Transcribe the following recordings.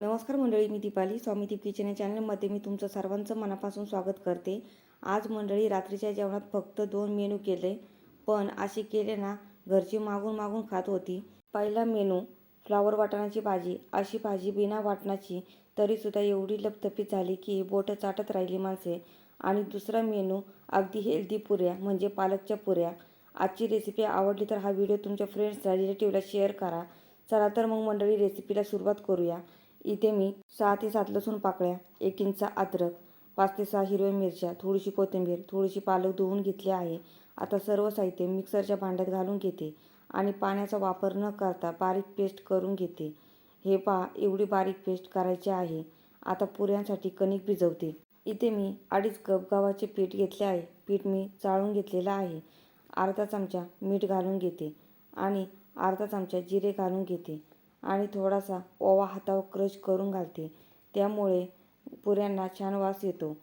नमस्कार मंडळी मी दीपाली. स्वामी दीप किचन या चॅनलमध्ये मी तुमचं सर्वांचं मनापासून स्वागत करते. आज मंडळी रात्रीच्या जेवणात फक्त दोन मेनू केले पण असे केले ना घरची मागून मागून खात होती. पहिला मेनू फ्लावर वाटणाची भाजी. अशी भाजी बिना वाटणाची तरीसुद्धा एवढी लपतपीत झाली की बोटं चाटत राहिली माणसे. आणि दुसरा मेनू अगदी हेल्दी पुऱ्या म्हणजे पालकच्या पुऱ्या. आजची रेसिपी आवडली तर हा व्हिडिओ तुमच्या फ्रेंड्सला रिलेटिव्हला शेअर करा. चला तर मग मंडळी रेसिपीला सुरुवात करूया. इथे मी सहा ते सात लसूण पाकळ्या एक इंच अद्रक पाच ते सहा हिरव्या मिरच्या थोडीशी कोथिंबीर थोडीशी पालक धुवून घेतली आहे. आता सर्व साहित्य मिक्सरच्या भांड्यात घालून घेते आणि पाण्याचा वापर न करता बारीक पेस्ट करून घेते. हे पहा एवढी बारीक पेस्ट करायची आहे. आता पुऱ्यांसाठी कणिक भिजवते. इथे मी अडीच कप गव्हाचे पीठ घेतले आहे. पीठ मी चाळून घेतलेलं आहे. अर्धा चमचा मीठ घालून घेते आणि अर्धा चमचा जिरे घालून घेते. आणि थोडासा ओवा हातावर क्रश करून घालते. त्यामुळे पुऱ्यांना छान वास येतो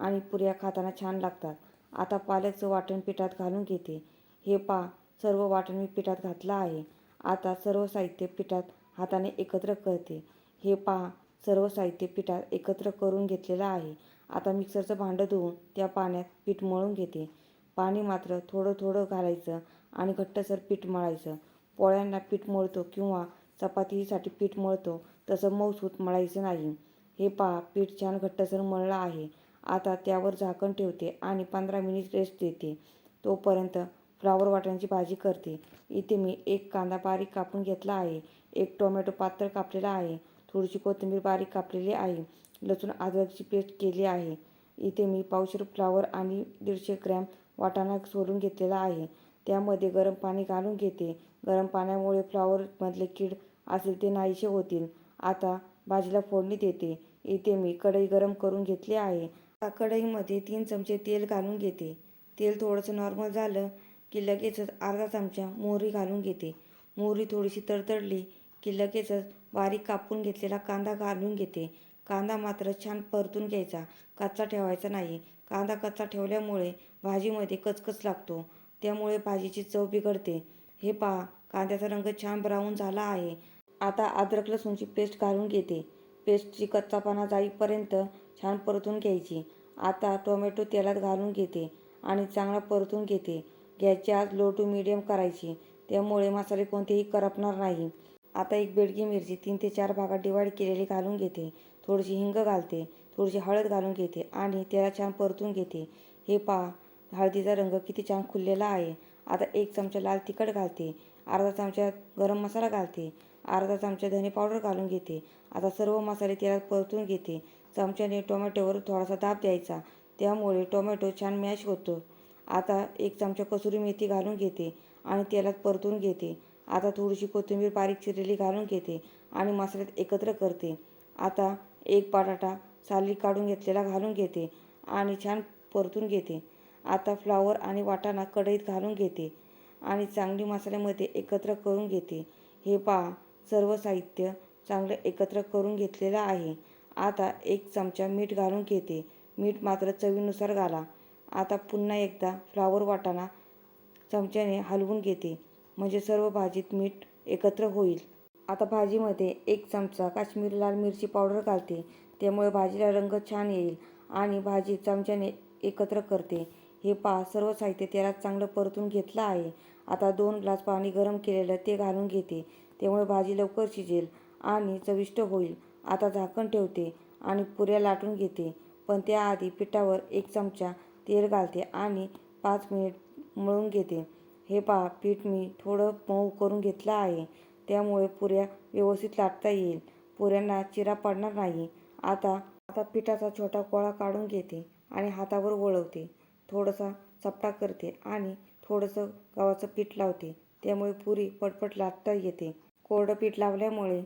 आणि पुऱ्या खाताना छान लागतात. आता पालकचं वाटण पिठात घालून घेते. हे पा सर्व वाटण मी पिठात घातलं आहे. आता सर्व साहित्य पिठात हाताने एकत्र करते. हे पहा सर्व साहित्य पिठात एकत्र करून घेतलेलं आहे. आता मिक्सरचं भांडं धुवून त्या पाण्यात पीठ मळून घेते. पाणी मात्र थोडं थोडं घालायचं आणि घट्टसर पीठ मळायचं. पोळ्यांना पीठ मळतो किंवा चपातीसाठी पीठ मळतो. तसं मऊसूत मळायचं नाही. हे पहा पीठ छान घट्टसर मळलं आहे. आता त्यावर झाकण ठेवते आणि पंधरा मिनिट रेस्ट देते. तोपर्यंत फ्लावर वाटण्याची भाजी करते. इथे मी एक कांदा बारीक कापून घेतला आहे. एक टोमॅटो पातळ कापलेला आहे. थोडीशी कोथिंबीर बारीक कापलेली आहे. लसूण अद्रकची पेस्ट केली आहे. इथे मी पावशेर फ्लावर आणि दीडशे ग्रॅम वाटाणा सोलून घेतलेला आहे. त्यामध्ये गरम पाणी घालून घेते. गरम पाण्यामुळे फ्लावरमधले कीड असेल ते नाहीसे होतील. आता भाजीला फोडणी देते. इथे मी कढई गरम करून घेतली आहे. आता कढईमध्ये तीन चमचे तेल घालून घेते. तेल थोडंसं नॉर्मल झालं की लगेचच अर्धा चमचा मोहरी घालून घेते. मोहरी थोडीशी तडतडली की लगेचच बारीक कापून घेतलेला कांदा घालून घेते. कांदा मात्र छान परतून घ्यायचा. कच्चा ठेवायचा नाही. कांदा कच्चा ठेवल्यामुळे भाजीमध्ये कचकच लागतो. त्यामुळे भाजीची चव बिघडते. हे पहा कांद्याचा रंग छान ब्राऊन झाला आहे. आता अद्रक लसूणची पेस्ट घालून घेते. पेस्टची कच्चापणा जाईपर्यंत छान परतून घ्यायची. आता टोमॅटो तेलात घालून घेते आणि चांगला परतून घेते. गॅसची आज लो टू मिडियम करायची. त्यामुळे मसाले कोणतेही करपणार नाही. आता एक बेडगी मिरची तीन ते चार भागात डिवाईड केलेली घालून घेते. थोडीशी हिंग घालते. थोडीशी हळद घालून घेते आणि त्याला छान परतून घेते. हे पहा हळदीचा रंग किती छान खुललेला आहे. आता एक चमचा लाल तिखट घालते. अर्धा चमचा गरम मसाला घालते. अर्धा चमचा धने पावडर घालून घेते. आता सर्व मसाले तेलात परतून घेते. चमच्याने टोमॅटोवर थोडासा दाब द्यायचा. त्यामुळे टोमॅटो छान मॅश होतो. आता एक चमचा कसुरी मेथी घालून घेते आणि तेलात परतून घेते. आता थोडीशी कोथिंबीर बारीक चिरलेली घालून घेते आणि मसाल्यात एकत्र करते. आता एक बटाटा साली काढून घेतलेला घालून घेते आणि छान परतून घेते. आता फ्लावर आणि वाटाणा कढईत घालून घेते आणि चांगली मसाल्यामध्ये एकत्र करून घेते. हे पहा सर्व साहित्य चांगलं एकत्र करून घेतलेलं आहे. आता एक चमचा मीठ घालून घेते. मीठ मात्र चवीनुसार घाला. आता पुन्हा एकदा फ्लावर वाटाणा चमच्याने हलवून घेते. म्हणजे सर्व भाजीत मीठ एकत्र होईल. आता भाजीमध्ये एक चमचा काश्मीरी लाल मिरची पावडर घालते. त्यामुळे भाजीला रंग छान येईल आणि भाजी चमच्याने एकत्र करते. हे पहा सर्व साहित्य त्याला चांगलं परतून घेतलं आहे. आता दोन ग्लास पाणी गरम केलेलं ते घालून घेते. त्यामुळे भाजी लवकर शिजेल आणि चविष्ट होईल. आता झाकण ठेवते आणि पुऱ्या लाटून घेते. पण त्याआधी पिठावर एक चमचा तेल घालते आणि पाच मिनिट मळून घेते. हे पहा पीठ मी थोडं मऊ करून घेतलं आहे. त्यामुळे पुऱ्या व्यवस्थित लाटता येईल. पुऱ्यांना चिरा पडणार नाही. आता आता पिठाचा छोटा गोळा काढून घेते आणि हातावर वळवते. थोडासा चपटा करते आणि थोडंसं गव्हाचं पीठ लावते. त्यामुळे पुरी पटपट लाटता येते. कोरडं पीठ लावल्यामुळे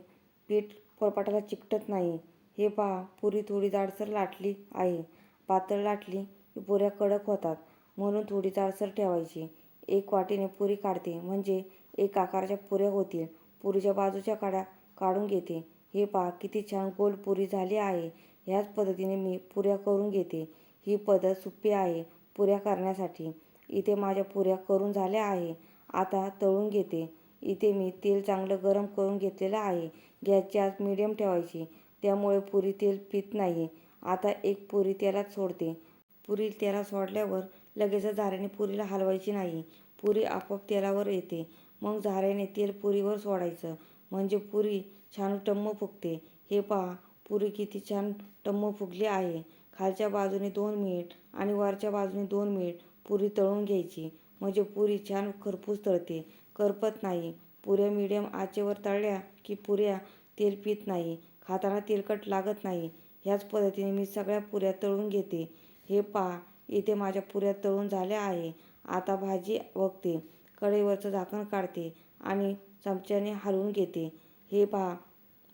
पीठ पोळपाटाला चिकटत नाही. हे पहा पुरी थोडी जाडसर लाटली आहे. पातळ लाटली की पुऱ्या कडक होतात. म्हणून थोडी जाडसर ठेवायची. एक वाटीने पुरी काढते. म्हणजे एक आकाराच्या पुऱ्या होतील. पुरीच्या बाजूच्या काड्या काढून घेते. हे पहा किती छान गोल पुरी झाली आहे. ह्याच पद्धतीने मी पुऱ्या करून घेते. ही पद्धत सोपी आहे पुऱ्या करण्यासाठी. इथे माझ्या पुऱ्या करून झाल्या आहे. आता तळून घेते. इथे मी तेल चांगलं गरम करून घेतलेलं आहे. गॅसची आज मिडियम ठेवायची. त्यामुळे पुरी तेल पित नाही आता एक पुरी तेलात सोडते. पुरी तेलात सोडल्यावर लगेच झाऱ्याने पुरीला हलवायची नाही. पुरी आपोआप तेलावर येते. मग झाऱ्याने तेल पुरीवर सोडायचं. म्हणजे पुरी छान टम्म फुगते. हे पहा पुरी किती छान टम्म फुगली आहे. खालच्या बाजूने दोन मिनिट आणि वरच्या बाजूने दोन मिनिट पुरी तळून घ्यायची. म्हणजे पुरी छान खरपूस तळते. करपत नाही. पुऱ्या मिडियम आचेवर तळल्या की पुऱ्या तेल पित नाही. खाताना तेलकट लागत नाही. ह्याच पद्धतीने मी सगळ्या पुऱ्या तळून घेते. हे पहा इथे माझ्या पुऱ्या तळून झाल्या आहे. आता भाजी बघते कढईवरचं झाकण काढते आणि चमच्याने हलवून घेते. हे पहा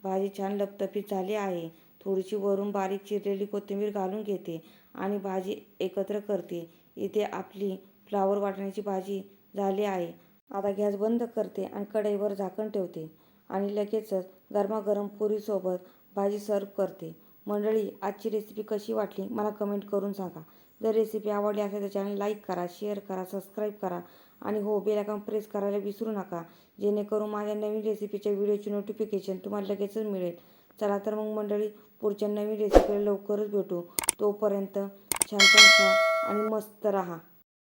भाजी छान लपतपीत झाली आहे. थोडीशी वरून बारीक चिरलेली कोथिंबीर घालून घेते आणि भाजी एकत्र करते. इथे आपली फ्लावर वाटण्याची भाजी झाली आहे. आता गॅस बंद करते आणि कढईवर झाकण ठेवते आणि लगेचच गरमागरम पुरीसोबत भाजी सर्व करते. मंडळी आजची रेसिपी कशी वाटली मला कमेंट करून सांगा. जर रेसिपी आवडली असेल तर चॅनल लाईक करा शेअर करा सबस्क्राईब करा आणि हो बेल आयकॉन प्रेस करायला विसरू नका. जेणेकरून माझ्या नवीन रेसिपीच्या व्हिडिओची नोटिफिकेशन तुम्हाला लगेचच मिळेल. चला तर मग मंडळी पुढच्या नवीन रेसिपीला लवकरच भेटू. तोपर्यंत छान छान खा आणि मस्त राहा.